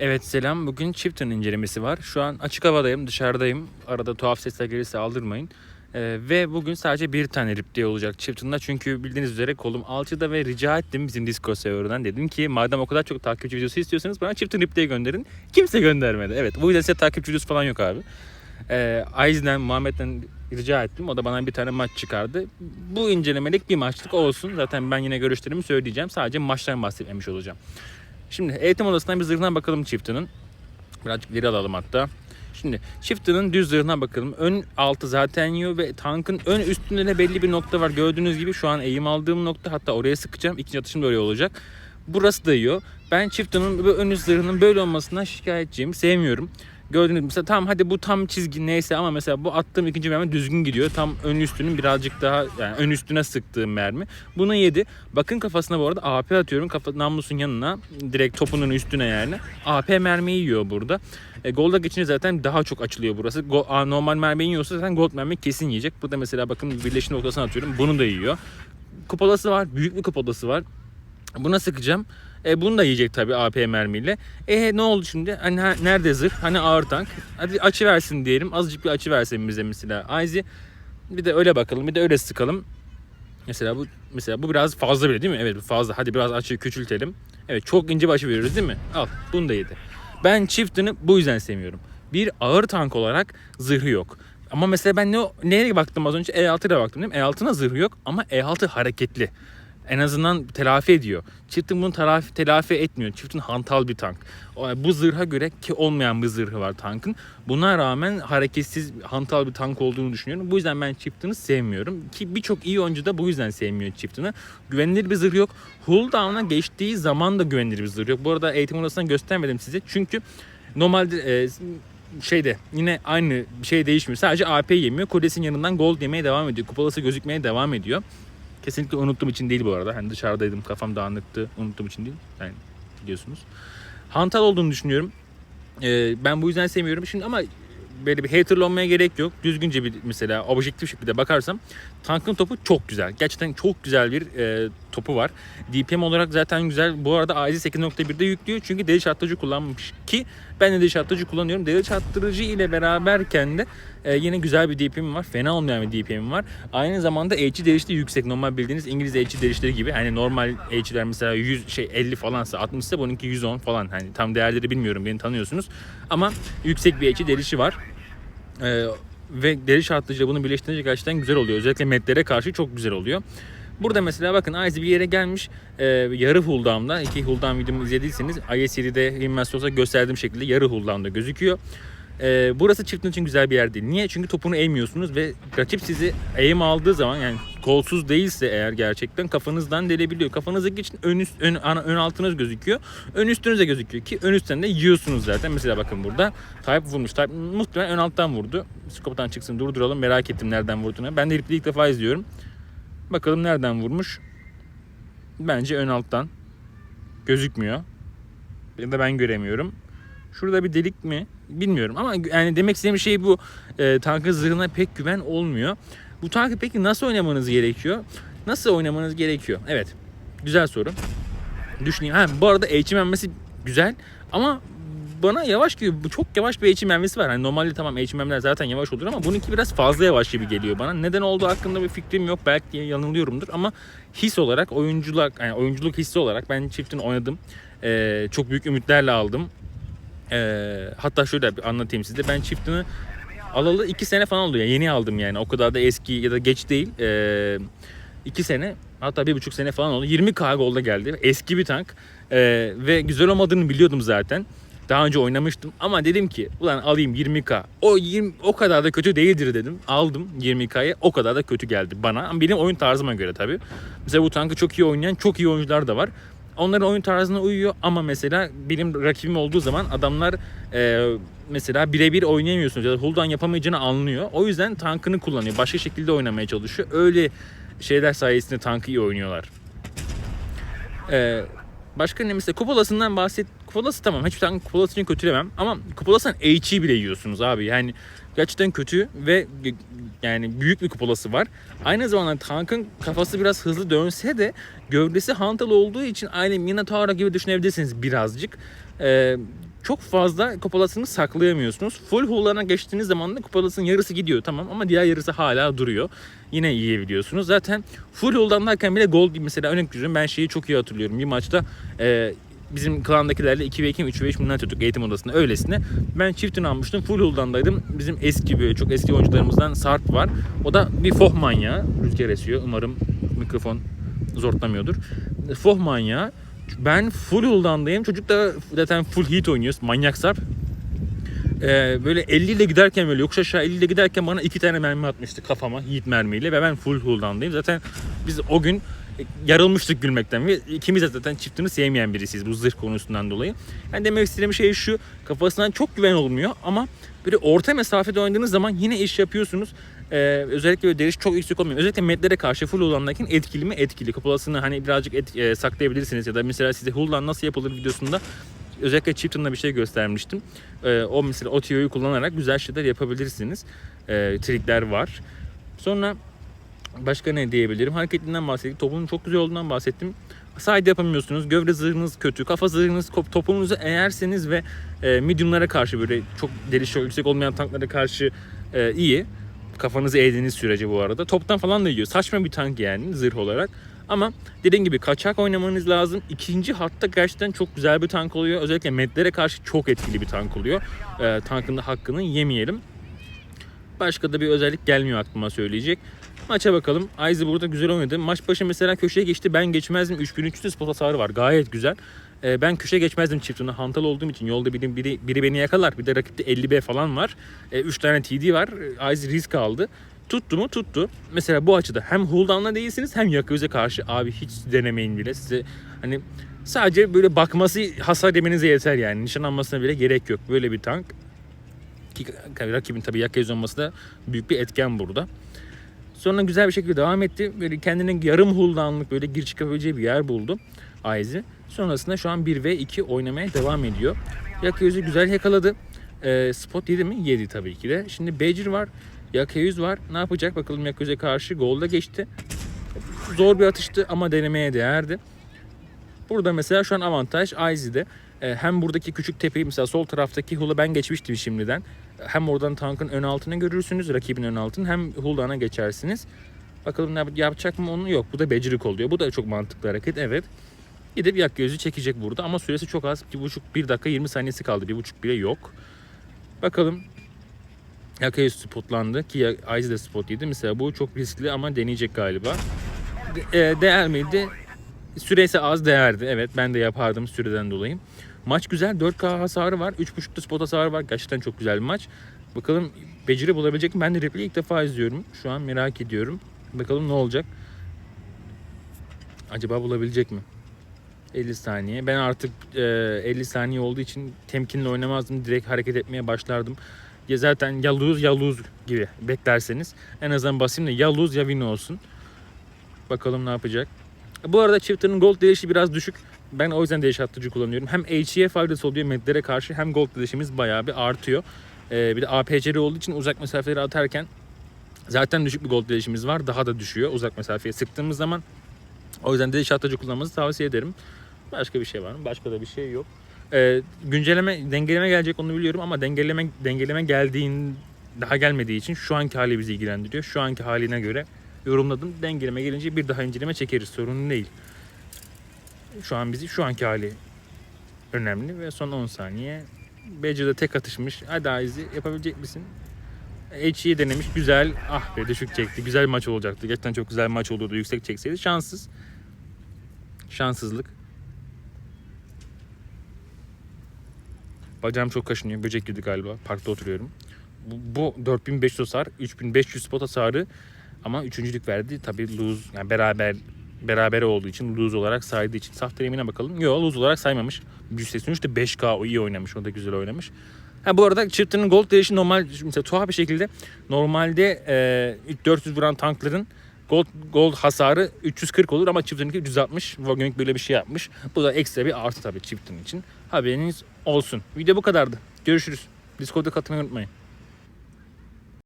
Evet selam. Bugün Chieftain incelemesi var. Şu an açık havadayım, dışarıdayım. Arada tuhaf sesler gelirse aldırmayın. Ee, ve bugün sadece bir tane replay olacak Chieftain'da. Çünkü bildiğiniz üzere kolum alçıda ve rica ettim bizim Discord serverından. Dedim ki madem o kadar çok takipçi videosu istiyorsanız bana Chieftain replay gönderin. Kimse göndermedi. Evet bu yüzden size takipçi videosu falan yok abi. Ee, Aiz'den, Muhammed'den rica ettim. O da bana bir tane maç çıkardı. Bu incelemelik bir maçlık olsun. Zaten ben yine görüşlerimi söyleyeceğim. Sadece maçtan bahsetmemiş olacağım. Şimdi eğitim odasından bir zırhına bakalım çiftinin. Birazcık geri alalım hatta. Şimdi çiftinin düz zırhına bakalım. Ön altı zaten yiyor ve tankın ön üstünde de belli bir nokta var. Gördüğünüz gibi şu an eğim aldığım nokta hatta oraya sıkacağım. İkinci atışım oraya olacak. Burası da yiyor. Ben çiftinin ön üst zırhının böyle olmasından şikayetçiyim. Sevmiyorum. Gördüğünüz mesela tamam hadi bu tam çizgi neyse ama mesela bu attığım ikinci mermi düzgün gidiyor. Tam ön üstünün birazcık daha yani ön üstüne sıktığım mermi. Bunu yedi. Bakın kafasına bu arada AP atıyorum. Kafa namlusun yanına direkt topunun üstüne yani. AP mermiyi yiyor burada. E, golda geçince zaten daha çok açılıyor burası. Go, a, normal mermiyi yiyorsa zaten gold mermi kesin yiyecek. Burada mesela bakın birleşim noktasına atıyorum. Bunu da yiyor. Kupolası var. Büyük bir kupolası var. Buna sıkacağım. E, bunu da yiyecek tabii AP mermiyle. E ne oldu şimdi? Hani ha- nerede zırh? Hani ağır tank? Hadi açı versin diyelim. Azıcık bir açı versin bize mesela. Aizi bir de öyle bakalım. Bir de öyle sıkalım. Mesela bu mesela bu biraz fazla bile değil mi? Evet fazla. Hadi biraz açıyı küçültelim. Evet çok ince başı veriyoruz değil mi? Al bunu da yedi. Ben Chieftain'ı bu yüzden sevmiyorum. Bir ağır tank olarak zırhı yok. Ama mesela ben ne neye baktım az önce E6'ya baktım değil mi? E6'na zırhı yok ama E6 hareketli. En azından telafi ediyor. Chieftain bunu telafi, telafi etmiyor. Chieftain hantal bir tank. Bu zırha göre ki olmayan bir zırhı var tankın. Buna rağmen hareketsiz hantal bir tank olduğunu düşünüyorum. Bu yüzden ben Chieftain'ı sevmiyorum. Ki birçok iyi oyuncu da bu yüzden sevmiyor Chieftain'ı. Güvenilir bir zırh yok. Hulldown'a geçtiği zaman da güvenilir bir zırh yok. Bu arada eğitim odasından göstermedim size. Çünkü normalde e, şeyde yine aynı şey değişmiyor. Sadece AP yemiyor. Kodes'in yanından gold yemeye devam ediyor. Kupalası gözükmeye devam ediyor. Kesinlikle unuttuğum için değil bu arada. Hani dışarıdaydım kafam dağınıktı. Unuttuğum için değil. Yani biliyorsunuz. Hantal olduğunu düşünüyorum. Ee, ben bu yüzden sevmiyorum. Şimdi ama böyle bir hater olmaya gerek yok. Düzgünce bir mesela objektif şekilde bakarsam tankın topu çok güzel. Gerçekten çok güzel bir e, topu var. DPM olarak zaten güzel. Bu arada AZ 8.1'de yüklüyor. Çünkü deliş attıcı kullanmış ki ben de deliş attıcı kullanıyorum. Deliş attırıcı ile beraberken de e, yine güzel bir DPM var. Fena olmayan bir DPM var. Aynı zamanda HG derişte yüksek. Normal bildiğiniz İngiliz HG derişleri gibi. Hani normal HG'ler mesela 100 şey 50 falansa 60 ise bununki 110 falan. Hani tam değerleri bilmiyorum. Beni tanıyorsunuz. Ama yüksek bir HG derişi var. Ee, ve deri şartlıcıyla bunu birleştirince gerçekten güzel oluyor. Özellikle metlere karşı çok güzel oluyor. Burada mesela bakın Aizi bir yere gelmiş e, yarı hulldown'da iki hulldown videomu izlediyseniz IS7'de Inmastos'a gösterdiğim şekilde yarı hulldown'da gözüküyor. E, burası çiftin için güzel bir yer değil. Niye? Çünkü topunu eğmiyorsunuz ve rakip sizi eğim aldığı zaman yani kolsuz değilse eğer gerçekten kafanızdan delebiliyor. Kafanızdaki için ön, üst, ön, ana- ön altınız gözüküyor. Ön üstünüz de gözüküyor ki ön üstten de yiyorsunuz zaten. Mesela bakın burada Type vurmuş. Type muhtemelen ön alttan vurdu. Skoptan çıksın durduralım. Merak ettim nereden vurduğunu. Ben de ilk, ilk defa izliyorum. Bakalım nereden vurmuş. Bence ön alttan. Gözükmüyor. Ya da ben göremiyorum. Şurada bir delik mi? Bilmiyorum ama yani demek istediğim şey bu. E, tankın zırhına pek güven olmuyor. Bu tankı peki nasıl oynamanız gerekiyor? Nasıl oynamanız gerekiyor? Evet. Güzel soru. Düşüneyim. Ha, bu arada HMM'si güzel ama bana yavaş gibi bu çok yavaş bir HMM'si var. Hani normalde tamam HMM'ler zaten yavaş olur ama bununki biraz fazla yavaş gibi geliyor bana. Neden olduğu hakkında bir fikrim yok. Belki yanılıyorumdur ama his olarak oyunculuk yani oyunculuk hissi olarak ben çiftin oynadım. Ee, çok büyük ümitlerle aldım. Ee, hatta şöyle bir anlatayım size. Ben çiftini alalı 2 sene falan oldu. Yani yeni aldım yani. O kadar da eski ya da geç değil. 2 sene hatta bir buçuk sene falan oldu. 20k golda geldi. Eski bir tank. Ee, ve güzel olmadığını biliyordum zaten. Daha önce oynamıştım ama dedim ki ulan alayım 20k. O 20 o kadar da kötü değildir dedim. Aldım 20k'ya. O kadar da kötü geldi bana. Benim oyun tarzıma göre tabii. Mesela bu tankı çok iyi oynayan çok iyi oyuncular da var. Onların oyun tarzına uyuyor ama mesela benim rakibim olduğu zaman adamlar e, mesela birebir oynayamıyorsunuz ya da hulldown yapamayacağını anlıyor. O yüzden tankını kullanıyor. Başka şekilde oynamaya çalışıyor. Öyle şeyler sayesinde tankı iyi oynuyorlar. Ee, başka ne mesela kupolasından bahset. Kupolası tamam hiçbir tane kupolasını kötülemem ama kupolasından HE bile yiyorsunuz abi. Yani gerçekten kötü ve yani büyük bir kupolası var. Aynı zamanda tankın kafası biraz hızlı dönse de gövdesi hantal olduğu için aynı Minotauro gibi düşünebilirsiniz birazcık. Ee, çok fazla kupalasını saklayamıyorsunuz. Full hull'larına geçtiğiniz zaman da kupalasının yarısı gidiyor tamam ama diğer yarısı hala duruyor. Yine yiyebiliyorsunuz. Zaten full hull'dan derken bile gold mesela örnek veriyorum ben şeyi çok iyi hatırlıyorum. Bir maçta e, bizim klandakilerle 2 ve 2 3 ve 3 bunlar tuttuk eğitim odasında öylesine. Ben çiftini almıştım. Full hull'dandaydım. Bizim eski böyle çok eski oyuncularımızdan Sarp var. O da bir foh manyağı. Rüzgar esiyor. Umarım mikrofon zortlamıyordur. Foh manyağı. Ben full hull'dandayım. Çocuk da zaten full heat oynuyor. Manyak Sarp. Ee, böyle 50 ile giderken böyle yokuş aşağı 50 ile giderken bana iki tane mermi atmıştı kafama Yiğit mermiyle ve ben full hull'dandayım. Zaten biz o gün yarılmıştık gülmekten ve ikimiz de zaten çiftini sevmeyen birisiyiz bu zırh konusundan dolayı. Yani demek istediğim şey şu kafasından çok güven olmuyor ama böyle orta mesafede oynadığınız zaman yine iş yapıyorsunuz. Ee, özellikle böyle deriş çok yüksek olmuyor. Özellikle medlere karşı full olandayken etkili mi? Etkili. Kapalasını hani birazcık et, e, saklayabilirsiniz ya da mesela size hull'dan nasıl yapılır videosunda özellikle Chipton'da bir şey göstermiştim. Ee, o mesela o tiyoyu kullanarak güzel şeyler yapabilirsiniz. Ee, trikler var. Sonra başka ne diyebilirim? Hareketinden bahsettik. Topunun çok güzel olduğundan bahsettim. Side yapamıyorsunuz. Gövde zırhınız kötü. Kafa zırhınız topunuzu eğerseniz ve e, mediumlara karşı böyle çok deliş çok yüksek olmayan tanklara karşı e, iyi. Kafanızı eğdiğiniz sürece bu arada. Toptan falan da yiyor. Saçma bir tank yani zırh olarak. Ama dediğim gibi kaçak oynamanız lazım. İkinci hatta gerçekten çok güzel bir tank oluyor. Özellikle medlere karşı çok etkili bir tank oluyor. Ee, tankın da hakkını yemeyelim. Başka da bir özellik gelmiyor aklıma söyleyecek. Maça bakalım. Aizi burada güzel oynadı. Maç başı mesela köşeye geçti. Ben geçmezdim. 3300 spot hasarı var. Gayet güzel. Ee, ben köşe geçmezdim çiftine. Hantal olduğum için yolda biri, biri, biri beni yakalar. Bir de rakipte 50B falan var. 3 tane TD var. Aizi risk aldı. Tuttu mu? Tuttu. Mesela bu açıda hem Huldan'la değilsiniz hem Yaköz'e karşı abi hiç denemeyin bile. Size hani sadece böyle bakması hasar yemenize yeter yani. Nişan almasına bile gerek yok. Böyle bir tank. Ki rakibin tabii Yaköz olması da büyük bir etken burada. Sonra güzel bir şekilde devam etti. Böyle kendine yarım huldanlık böyle gir çıkabileceği bir yer buldu Aizi. Sonrasında şu an 1 ve 2 oynamaya devam ediyor. Yaköz'ü güzel yakaladı. Ee, spot yedi mi? Yedi tabii ki de. Şimdi Bejir var. Yakayüz var. Ne yapacak? Bakalım Yakayüz'e karşı golda geçti. Zor bir atıştı ama denemeye değerdi. Burada mesela şu an avantaj Aizi'de. Ee, hem buradaki küçük tepeyi mesela sol taraftaki hula ben geçmiştim şimdiden. Hem oradan tankın ön altını görürsünüz, rakibin ön altını hem hulana geçersiniz. Bakalım ne yap- yapacak mı onu yok. Bu da becirik oluyor. Bu da çok mantıklı hareket evet. Gidip yak gözü çekecek burada ama süresi çok az. 1,5 1 dakika 20 saniyesi kaldı. 1,5 bile yok. Bakalım Yakayı spotlandı ki Aiz de spot yedi. Mesela bu çok riskli ama deneyecek galiba. De- e, değer miydi? Süresi az değerdi. Evet ben de yapardım süreden dolayı. Maç güzel. 4K hasarı var. 3.5'da spot hasarı var. Gerçekten çok güzel bir maç. Bakalım beceri bulabilecek mi? Ben de replay'i ilk defa izliyorum. Şu an merak ediyorum. Bakalım ne olacak. Acaba bulabilecek mi? 50 saniye. Ben artık e, 50 saniye olduğu için temkinli oynamazdım. Direkt hareket etmeye başlardım. Ya zaten ya lose ya lose gibi beklerseniz en azından basayım da ya lose ya win olsun. Bakalım ne yapacak. Bu arada Chifter'ın gold değişi biraz düşük. Ben o yüzden değiş attıcı kullanıyorum. Hem HE'ye faydası oluyor medlere karşı hem gold değişimiz bayağı bir artıyor. Ee, bir de APC'li olduğu için uzak mesafeleri atarken zaten düşük bir gold değişimiz var. Daha da düşüyor uzak mesafeye sıktığımız zaman. O yüzden değiş attıcı kullanmanızı tavsiye ederim. Başka bir şey var mı? Başka da bir şey yok. Ee, güncelleme, dengeleme gelecek onu biliyorum ama dengeleme dengeleme geldiğin daha gelmediği için şu anki hali bizi ilgilendiriyor. Şu anki haline göre yorumladım. Dengeleme gelince bir daha inceleme çekeriz. Sorun değil. Şu an bizi şu anki hali önemli ve son 10 saniye. Badger'da tek atışmış. Hadi Aizi yapabilecek misin? HE'yi denemiş. Güzel. Ah be düşük çekti. Güzel maç olacaktı. Gerçekten çok güzel maç olurdu. Yüksek çekseydi. Şanssız. Şanssızlık. Bacağım çok kaşınıyor. Böcek girdi galiba. Parkta oturuyorum. Bu, bu 4500 hasar, 3500 spot hasarı ama üçüncülük verdi. Tabii lose yani beraber berabere olduğu için lose olarak saydığı için. Saf terimine bakalım. Yok lose olarak saymamış. 183 de 5K o iyi oynamış. O da güzel oynamış. Ha bu arada Chipton'un gold değişi normal mesela tuhaf bir şekilde normalde e, 400 vuran tankların gold, gold hasarı 340 olur ama Chipton'unki 360. Wagonik böyle bir şey yapmış. Bu da ekstra bir artı tabii Chipton için. Haberiniz olsun. Video bu kadardı. Görüşürüz. Discord'da katılmayı unutmayın.